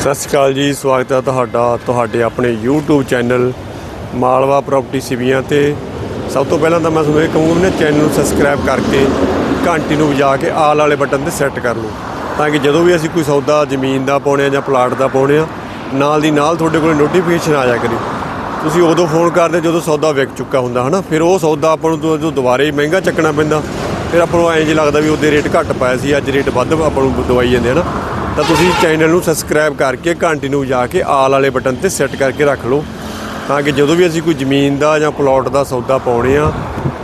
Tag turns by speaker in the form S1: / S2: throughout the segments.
S1: ਸਤਿ ਸ਼੍ਰੀ ਅਕਾਲ ਜੀ, ਸਵਾਗਤ ਹੈ ਤੁਹਾਡਾ, ਤੁਹਾਡੇ ਆਪਣੇ YouTube channel Malwa property Siviyan ਤੇ। ਸਭ ਤੋਂ ਪਹਿਲਾਂ ਤਾਂ ਮੈਂ ਤੁਹਾਨੂੰ ਇਹ ਕਹੂੰਗਾ ਨਾ, ਚੈਨਲ ਨੂੰ ਸਬਸਕ੍ਰਾਈਬ ਕਰਕੇ ਘੰਟੀ ਨੂੰ ਵਜਾ ਕੇ ਆਲ ਵਾਲੇ ਬਟਨ ਤੇ ਸੈੱਟ ਕਰ ਲਓ। ਤਾਂ ਕਿ ਜਦੋਂ ਵੀ ਅਸੀਂ ਕੋਈ ਸੌਦਾ ਜ਼ਮੀਨ ਦਾ ਪਾਉਣੇ ਆ ਜਾਂ ਪਲਾਟ ਦਾ ਪਾਉਣੇ ਆ, ਨਾਲ ਦੀ ਨਾਲ ਤੁਹਾਡੇ ਕੋਲ ਨੋਟੀਫਿਕੇਸ਼ਨ ਆ ਜਾ ਕਰੇ। ਤੁਸੀਂ ਉਦੋਂ ਫੋਨ ਕਰਦੇ ਜਦੋਂ ਸੌਦਾ ਵਿਕ ਚੁੱਕਾ ਹੁੰਦਾ, ਹਨਾ? ਫਿਰ ਉਹ ਸੌਦਾ ਆਪਾਂ ਨੂੰ ਜਦੋਂ ਦੁਬਾਰੇ ਮਹਿੰਗਾ ਚੱਕਣਾ ਪੈਂਦਾ, ਫਿਰ ਆਪਾਂ ਨੂੰ ਐਂ ਜੀ ਲੱਗਦਾ ਵੀ ਉਹਦੇ ਰੇਟ ਘੱਟ ਪਾਇਆ ਸੀ, ਅੱਜ ਰੇਟ ਵੱਧ ਆਪਾਂ ਨੂੰ ਦਵਾਈ ਜਾਂਦੇ ਹਨਾ? ਤਾਂ ਤੁਸੀਂ ਚੈਨਲ ਨੂੰ ਸਬਸਕ੍ਰਾਈਬ ਕਰਕੇ ਘੰਟੀ ਨੂੰ ਜਾ ਕੇ ਆਲ ਵਾਲੇ ਬਟਨ ਤੇ ਸੈੱਟ ਕਰਕੇ ਰੱਖ ਲਓ ਤਾਂ ਕਿ ਜਦੋਂ ਵੀ ਅਸੀਂ ਕੋਈ ਜ਼ਮੀਨ ਦਾ ਜਾਂ ਪਲਾਟ ਦਾ ਸੌਦਾ ਪਾਉਣੇ ਆ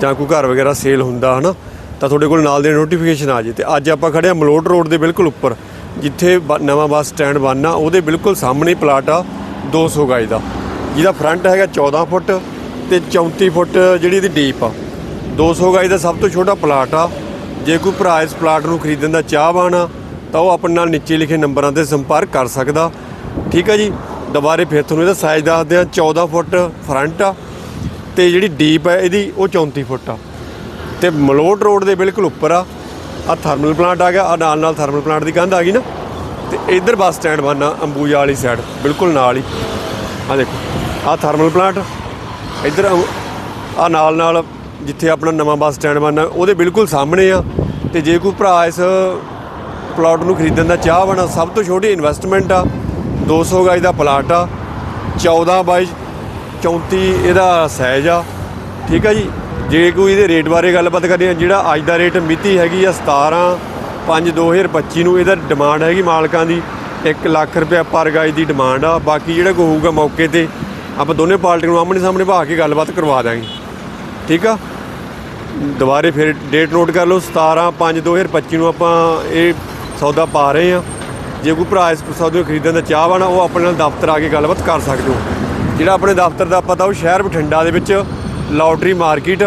S1: ਜਾਂ ਕੋਈ ਘਰ ਵਗੈਰਾ ਸੇਲ ਹੁੰਦਾ ਹਨਾ, ਤਾਂ ਤੁਹਾਡੇ ਕੋਲ ਨਾਲ ਦੇ ਨੋਟੀਫਿਕੇਸ਼ਨ ਆ ਜੇ ਤੇ ਅੱਜ ਆਪਾਂ ਖੜੇ ਆ ਮਲੋਟ ਰੋਡ ਦੇ ਬਿਲਕੁਲ ਉੱਪਰ, ਜਿੱਥੇ ਬ- ਨਵਾਂ ਬੱਸ ਸਟੈਂਡ ਬਣਨਾ, ਉਹਦੇ ਬਿਲਕੁਲ ਸਾਹਮਣੇ ਪਲਾਟ ਆ 200 ਗਾਈ ਦਾ। ਜਿਹਦਾ ਫਰੰਟ ਹੈਗਾ 14 ਫੁੱਟ ਤੇ 34 ਫੁੱਟ ਜਿਹੜੀ ਇਹਦੀ ਡੀਪ ਆ। 200 ਗਾਈ ਦਾ ਸਭ ਤੋਂ ਛੋਟਾ ਪਲਾਟ ਆ। ਜੇ ਕੋਈ ਭਰਾ ਇਸ ਪਲਾਟ ਨੂੰ ਖਰੀਦਣ ਦਾ ਚਾਹਵਾਨ ਆ ਤਾਂ ਉਹ ਆਪਣੇ ਨਾਲ ਨੀਚੇ ਲਿਖੇ ਨੰਬਰਾਂ ਤੇ ਸੰਪਰਕ ਕਰ ਸਕਦਾ। ਠੀਕ ਆ ਜੀ? ਦੁਬਾਰੇ ਫਿਰ ਤੁਹਾਨੂੰ ਇਹਦਾ ਸਾਈਜ਼ ਦੱਸਦੇ ਆ 14 ਫੁੱਟ ਫਰੰਟ ਆ ਤੇ ਜਿਹੜੀ ਡੀਪ ਹੈ ਇਹਦੀ ਉਹ 34 ਫੁੱਟ ਆ। ਤੇ ਮਲੋਟ ਰੋਡ ਦੇ ਬਿਲਕੁਲ ਉੱਪਰ ਆ। ਆ ਥਰਮਲ ਪਲਾਂਟ ਆ ਗਿਆ। ਆ ਨਾਲ ਨਾਲ ਥਰਮਲ ਪਲਾਂਟ ਦੀ ਕੰਧ ਆ ਗਈ ਨਾ। ਤੇ ਇੱਧਰ ਬੱਸ ਸਟੈਂਡ ਬਣਨਾ ਅੰਬੂਜਾ ਵਾਲੀ ਸਾਈਡ ਬਿਲਕੁਲ ਨਾਲ ਹੀ। ਆ ਦੇਖੋ। ਆ ਥਰਮਲ ਪਲਾਂਟ ਇੱਧਰ ਆ ਨਾਲ ਨਾਲ ਜਿੱਥੇ ਆਪਣਾ ਨਵਾਂ ਬੱਸ ਸਟੈਂਡ ਬਣਨਾ, ਉਹਦੇ ਬਿਲਕੁਲ ਸਾਹਮਣੇ ਆ। ਤੇ ਜੇ ਕੋਈ ਭਰਾ ਇਸ ਪਲਾਟ ਨੂੰ ਖਰੀਦਣ ਦਾ ਚਾਹ ਬਣਾ, ਸਭ ਤੋਂ ਛੋਟੀ ਇਨਵੈਸਟਮੈਂਟ ਆ 200 ਗਜ ਦਾ ਪਲਾਟ ਆ 14 ਬਾਈ 34 ਇਹਦਾ ਸਾਈਜ਼ ਆ, ਠੀਕ ਆ ਜੀ? ਜੇ ਕੋਈ ਇਹਦੇ ਰੇਟ ਬਾਰੇ ਗੱਲਬਾਤ ਕਰੀਏ ਜਿਹੜਾ ਅੱਜ ਦਾ ਰੇਟ ਮਿਤੀ ਹੈਗੀ ਆ 17 5 2025 ਨੂੰ, ਇਹਦਾ ਡਿਮਾਂਡ ਹੈਗੀ ਮਾਲਕਾਂ ਦੀ 1 ਲੱਖ ਰੁਪਏ ਪਰ ਗਜ ਦੀ ਡਿਮਾਂਡ ਆ, ਬਾਕੀ ਜਿਹੜਾ ਕੋਈ ਹੋਊਗਾ ਮੌਕੇ ਤੇ, ਆਪਾਂ ਦੋਨੇ ਪਾਰਟੀਆਂ ਨੂੰ ਆਮਣੇ ਸਾਹਮਣੇ ਭਾ ਕੇ ਗੱਲਬਾਤ ਕਰਵਾ ਦਾਂਗੇ, ਠੀਕ ਆ? ਦੁਬਾਰੇ ਫਿਰ ਡੇਟ ਨੋਟ ਕਰ ਲਓ 17 5 2025 ਨੂੰ ਆਪਾਂ ਇਹ ਸੌਦਾ ਪਾ ਰਹੇ ਆ। ਜੇ ਕੋਈ ਭਰਾ ਇਸ ਸੌਦੇ ਖਰੀਦਣ ਦਾ ਚਾਹਵਾਨ ਉਹ ਆਪਣੇ ਨਾਲ ਦਫ਼ਤਰ ਆ ਕੇ ਗੱਲਬਾਤ ਕਰ ਸਕਦੇ ਹੋ। ਜਿਹੜਾ ਆਪਣੇ ਦਫ਼ਤਰ ਦਾ ਪਤਾ ਉਹ ਸ਼ਹਿਰ ਬਠਿੰਡਾ ਦੇ ਵਿੱਚ ਲਾਟਰੀ ਮਾਰਕੀਟ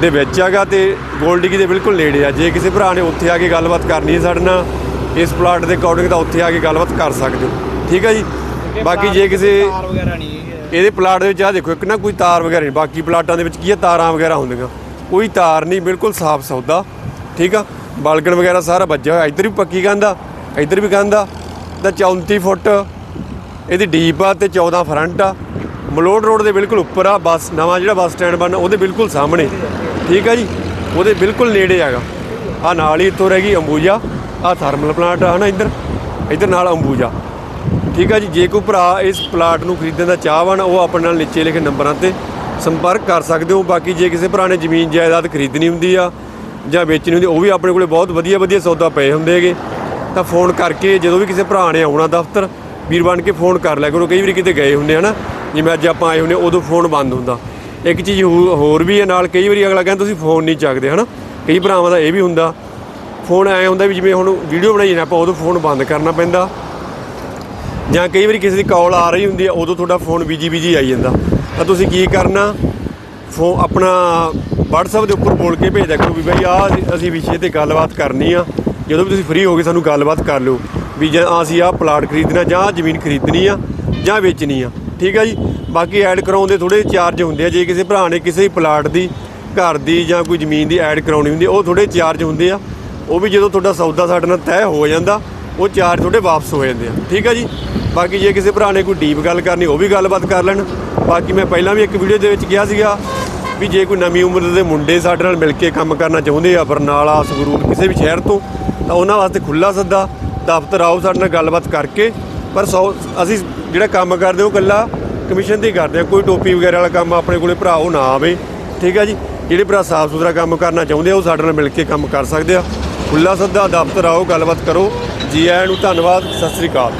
S1: ਦੇ ਵਿੱਚ ਹੈਗਾ ਤੇ ਗੋਲਡਿੰਗ ਦੇ ਬਿਲਕੁਲ ਨੇੜੇ ਆ। ਜੇ ਕਿਸੇ ਭਰਾ ਨੇ ਉੱਥੇ ਆ ਕੇ ਗੱਲਬਾਤ ਕਰਨੀ ਹੈ ਸਾਡੇ ਨਾਲ ਇਸ ਪਲਾਟ ਦੇ ਅਕੋਰਡਿੰਗ ਤਾਂ ਉੱਥੇ ਆ ਕੇ ਗੱਲਬਾਤ ਕਰ ਸਕਦੇ ਹੋ। ਠੀਕ ਹੈ ਜੀ? ਬਾਕੀ ਜੇ ਕਿਸੇ
S2: ਤਾਰ ਵਗੈਰਾ ਨਹੀਂ ਹੈਗੇ।
S1: ਇਹਦੇ ਪਲਾਟ ਦੇ ਵਿੱਚ ਆ ਦੇਖੋ ਇੱਕ ਨਾ ਕੋਈ ਤਾਰ ਵਗੈਰਾ ਨਹੀਂ। ਬਾਕੀ ਪਲਾਟਾਂ ਦੇ ਵਿੱਚ ਕੀ ਆ ਤਾਰਾਂ ਵਗੈਰਾ ਹੁੰਦੀਆਂ। ਕੋਈ ਤਾਰ ਨਹੀਂ ਬਿਲਕੁਲ ਸਾਫ਼ ਸੌਦਾ। ਠੀਕ ਆ? ਬਾਲਕਣ ਵਗੈਰਾ ਸਾਰਾ ਵੱਜਿਆ ਹੋਇਆ। ਇੱਧਰ ਵੀ ਪੱਕੀ ਕੰਧ ਆ, ਇੱਧਰ ਵੀ ਕੰਧ ਆ। ਤਾਂ 34 ਫੁੱਟ, ਇਹਦੀ ਡੀਪ ਆ ਤੇ 14 ਫਰੰਟ ਆ। ਮਲੋਡ ਰੋਡ ਦੇ ਬਿਲਕੁਲ ਉੱਪਰ ਆ, ਬੱਸ, ਨਵਾਂ ਜਿਹੜਾ ਬੱਸ ਸਟੈਂਡ ਬਣ ਉਹਦੇ ਬਿਲਕੁਲ ਸਾਹਮਣੇ। ਠੀਕ ਆ ਜੀ? ਉਹਦੇ ਬਿਲਕੁਲ ਨੇੜੇ ਹੈਗਾ। ਆ ਨਾਲ ਹੀ ਇੱਥੋਂ ਰਹਿ ਗਈ ਅੰਬੂਜਾ, ਆ ਥਰਮਲ ਪਲਾਂਟ ਆ ਨਾ ਇੱਧਰ? ਇੱਧਰ ਨਾਲ ਅੰਬੂਜਾ। ਠੀਕ ਆ ਜੀ? ਜੇ ਕੋਈ ਭਰਾ ਇਸ ਪਲਾਟ ਨੂੰ ਖਰੀਦਣ ਦਾ ਚਾਹਵਾਨ ਉਹ ਆਪਣੇ ਨਾਲ ਨੀਚੇ ਲਿਖੇ ਨੰਬਰਾਂ ਤੇ ਸੰਪਰਕ ਕਰ ਸਕਦੇ ਹੋ। ਬਾਕੀ ਜੇ ਕਿਸੇ ਭਰਾ ਨੇ ਜ਼ਮੀਨ ਜਾਇਦਾਦ ਖਰੀਦਣੀ ਹੁੰਦੀ ਆ ਜਾਂ ਵੇਚਣੀ ਹੁੰਦੀ, ਉਹ ਵੀ ਆਪਣੇ ਕੋਲੇ ਬਹੁਤ ਵਧੀਆ ਵਧੀਆ ਸੌਦਾ ਪਏ ਹੁੰਦੇ ਹੈਗੇ। ਤਾਂ ਫੋਨ ਕਰਕੇ ਜਦੋਂ ਵੀ ਕਿਸੇ ਭਰਾ ਨੇ ਆਉਣਾ ਦਫ਼ਤਰ, ਵੀਰ ਬਣ ਕੇ ਫੋਨ ਕਰ ਲਿਆ ਕਰੋ। ਕਈ ਵਾਰੀ ਕਿਤੇ ਗਏ ਹੁੰਦੇ ਹਨਾ ਜਿਵੇਂ ਅੱਜ ਆਪਾਂ ਆਏ ਹੁੰਦੇ ਉਦੋਂ ਫੋਨ ਬੰਦ ਹੁੰਦਾ। ਇੱਕ ਚੀਜ਼ ਹੋ- ਹੋਰ ਵੀ ਹੈ ਨਾਲ, ਕਈ ਵਾਰੀ ਅਗਲਾ ਕਹਿੰਦਾ, ਤੁਸੀਂ ਫੋਨ ਨਹੀਂ ਚੱਕਦੇ ਹਨਾ? ਕਈ ਭਰਾਵਾਂ ਦਾ ਇਹ ਵੀ ਹੁੰਦਾ। ਫੋਨ ਐ ਹੁੰਦਾ ਵੀ ਜਿਵੇਂ ਹੁਣ ਵੀਡੀਓ ਬਣਾਈ ਨਾ ਆਪਾਂ ਉਦੋਂ ਫੋਨ ਬੰਦ ਕਰਨਾ ਪੈਂਦਾ। ਜਾਂ ਕਈ ਵਾਰੀ ਕਿਸੇ ਦੀ ਕਾਲ ਆ ਰਹੀ ਹੁੰਦੀ ਹੈ ਉਦੋਂ ਤੁਹਾਡਾ ਫੋਨ ਬਿਜ਼ੀ ਬਿਜ਼ੀ ਆਈ ਜਾਂਦਾ। ਤਾਂ ਤੁਸੀਂ ਕੀ ਕਰਨਾ? ਫੋ ਆਪਣਾ WhatsApp ਦੇ ਉੱਪਰ ਬੋਲ ਕੇ ਭੇਜ ਦਿਆ ਕਰੋ ਵੀ ਬਾਈ ਆ ਅਸੀਂ ਵਿਸ਼ੇ ਤੇ ਗੱਲਬਾਤ ਕਰਨੀ ਆ। ਜਦੋਂ ਵੀ ਤੁਸੀਂ ਫ੍ਰੀ ਹੋਗੇ ਸਾਨੂੰ ਗੱਲਬਾਤ ਕਰ ਲਿਓ ਵੀ ਜਾਂ ਅਸੀਂ ਆਹ ਪਲਾਟ ਖਰੀਦਣਾ ਜਾਂ ਆਹ ਜ਼ਮੀਨ ਖਰੀਦਣੀ ਆ ਜਾਂ ਵੇਚਣੀ ਆ। ਠੀਕ ਆ ਜੀ? ਬਾਕੀ ਐਡ ਕਰਾਉਣ ਦੇ ਥੋੜੇ ਚਾਰਜ ਹੁੰਦੇ ਆ। ਜੇ ਕਿਸੇ ਭਰਾ ਨੇ ਕਿਸੇ ਪਲਾਟ ਦੀ, ਘਰ ਦੀ ਜਾਂ ਕੋਈ ਜ਼ਮੀਨ ਦੀ ਐਡ ਕਰਾਉਣੀ ਹੁੰਦੀ, ਉਹ ਥੋੜੇ ਚਾਰਜ ਹੁੰਦੇ ਆ। ਉਹ ਵੀ ਜਦੋਂ ਤੁਹਾਡਾ ਸੌਦਾ ਸਾਡੇ ਨਾਲ ਤੈਅ ਹੋ ਜਾਂਦਾ, ਉਹ ਚਾਰਜ ਤੁਹਾਡੇ ਵਾਪਸ ਹੋ ਜਾਂਦੇ ਆ। ਠੀਕ ਆ ਜੀ? ਬਾਕੀ ਜੇ ਕਿਸੇ ਭਰਾ ਨੇ ਕੋਈ ਡੀਪ ਗੱਲ ਕਰਨੀ, ਉਹ ਵੀ ਗੱਲਬਾਤ ਕਰ ਲੈਣ। ਬਾਕੀ ਮੈਂ ਪਹਿਲਾਂ ਵੀ ਇੱਕ ਵੀਡੀਓ ਦੇ ਵਿੱਚ ਕਿਹਾ ਸੀਗਾ ਵੀ ਜੇ ਕੋਈ ਨਵੀਂ ਉਮਰ ਦੇ ਮੁੰਡੇ ਸਾਡੇ ਨਾਲ ਮਿਲ ਕੇ ਕੰਮ ਕਰਨਾ ਚਾਹੁੰਦੇ ਆ, ਬਰਨਾਲਾ, ਸੰਗਰੂਰ, ਕਿਸੇ ਵੀ ਸ਼ਹਿਰ ਤੋਂ, ਤਾਂ ਉਹਨਾਂ ਵਾਸਤੇ ਖੁੱਲਾ ਸੱਦਾ, ਦਫ਼ਤਰ ਆਓ ਸਾਡੇ ਨਾਲ ਗੱਲਬਾਤ ਕਰਕੇ। ਪਰ ਸੌ, ਅਸੀਂ ਜਿਹੜਾ ਕੰਮ ਕਰਦੇ ਉਹ ਇਕੱਲਾ ਕਮਿਸ਼ਨ ਤੇ ਹੀ ਕਰਦੇ ਆ ਕੋਈ ਟੋਪੀ ਵਗੈਰਾ ਵਾਲਾ ਕੰਮ ਆਪਣੇ ਕੋਲੇ ਭਰਾ ਉਹ ਨਾ ਆਵੇ। ਠੀਕ ਆ ਜੀ? ਜਿਹੜੇ ਭਰਾ ਸਾਫ਼ ਸੁਥਰਾ ਕੰਮ ਕਰਨਾ ਚਾਹੁੰਦੇ ਆ, ਉਹ ਸਾਡੇ ਨਾਲ ਮਿਲ ਕੇ ਕੰਮ ਕਰ ਸਕਦੇ ਆ। ਖੁੱਲਾ ਸੱਦਾ, ਦਫ਼ਤਰ ਆਓ, ਗੱਲਬਾਤ ਕਰੋ। ਜੀ ਆਇਆਂ ਨੂੰ ਧੰਨਵਾਦ, ਸਤਿ ਸ੍ਰੀ ਅਕਾਲ।